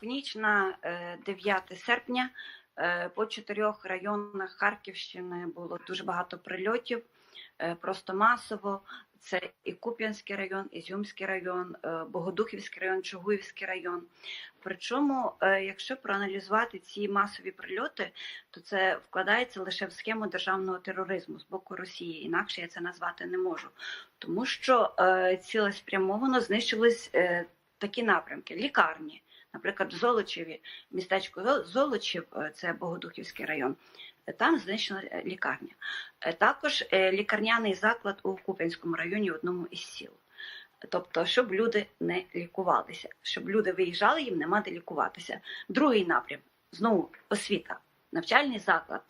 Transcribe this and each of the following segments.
в ніч на е, 9 серпня е, по чотирьох районах Харківщини було дуже багато прильотів, е, просто масово. Це і Куп'янський район, Ізюмський район, е, Богодухівський район, Чугуївський район. Причому, е, якщо проаналізувати ці масові прильоти, то це вкладається лише в схему державного тероризму з боку Росії. Інакше я це назвати не можу, тому що е, цілеспрямовано знищились е, такі напрямки: лікарні. Наприклад, в Золочеві, містечко Золочів, е, це Богодухівський район, е, там знищена е, лікарня. Також лікарняний заклад у Куп'янському районі, одному із сіл. Тобто, щоб люди не лікувалися, щоб люди виїжджали, їм нема де лікуватися. Другий напрям знову освіта, навчальний заклад.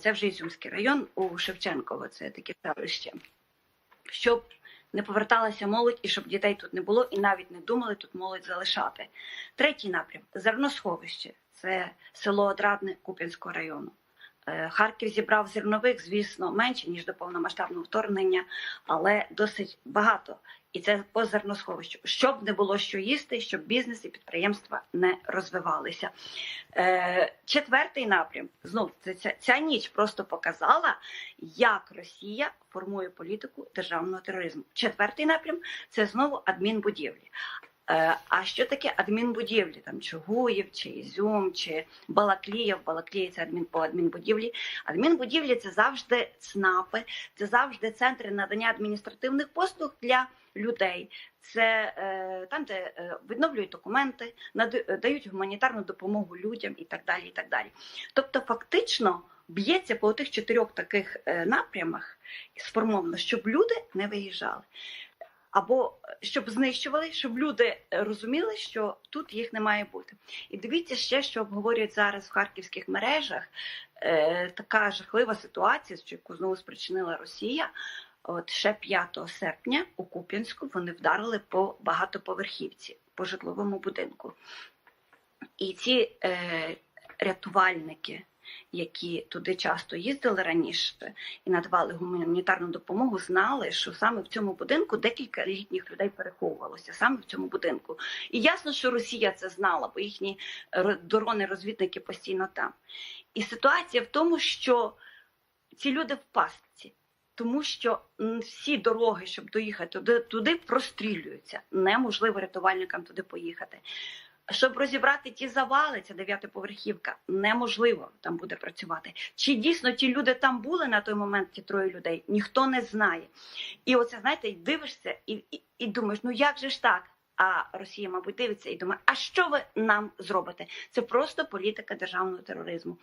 Це вже Ізюмський район у Шевченково, це таке селище. Щоб не поверталася молодь і щоб дітей тут не було, і навіть не думали тут молодь залишати. Третій напрям зерносховище це село Одрадне Куп'янського району. Е, Харків зібрав зернових, звісно, менше ніж до повномасштабного вторгнення, але досить багато. І це по зерносховищу, щоб не було що їсти, щоб бізнес і підприємства не розвивалися. Е, четвертий напрям знов це ця, ця ніч просто показала, як Росія формує політику державного тероризму. Четвертий напрям це знову адмінбудівлі. Е, А що таке адмінбудівлі? Там Чугуїв, чи Ізюм, чи Балакліїв, Балакліїв це адмін по адмінбудівлі. Адмінбудівлі це завжди ЦНАПи, це завжди центри надання адміністративних послуг для людей. Це е, там, де е, відновлюють документи, дають гуманітарну допомогу людям і так далі. І так далі. Тобто, фактично б'ється по тих чотирьох таких напрямах сформовано, щоб люди не виїжджали. Або е, щоб знищували, щоб люди е, розуміли, що тут їх не має бути. І дивіться ще, що обговорюють зараз в харківських мережах. Е, така жахлива ситуація, що яку знову спричинила Росія. От ще 5 серпня у Куп'янську вони вдарили по багатоповерхівці, по житловому будинку. І ці е, рятувальники, які туди часто їздили раніше і надавали гуманітарну допомогу, знали, що саме в цьому будинку декілька літніх людей переховувалося саме в цьому будинку. І ясно, що Росія це знала, бо їхні дрони-розвідники постійно там. І ситуація в тому, що ці люди в пастці. Тому що всі дороги, щоб доїхати туди, туди прострілюються. Неможливо рятувальникам туди поїхати. Щоб розібрати ті завали, ця дев'ятиповерхівка, неможливо там буде працювати. Чи дійсно ті люди там були на той момент, ті троє людей, ніхто не знає. І оце, знаєте, дивишся і, і, і думаєш, ну як же ж так? А Росія, мабуть, дивиться і думає, а що ви нам зробите? Це просто політика державного тероризму.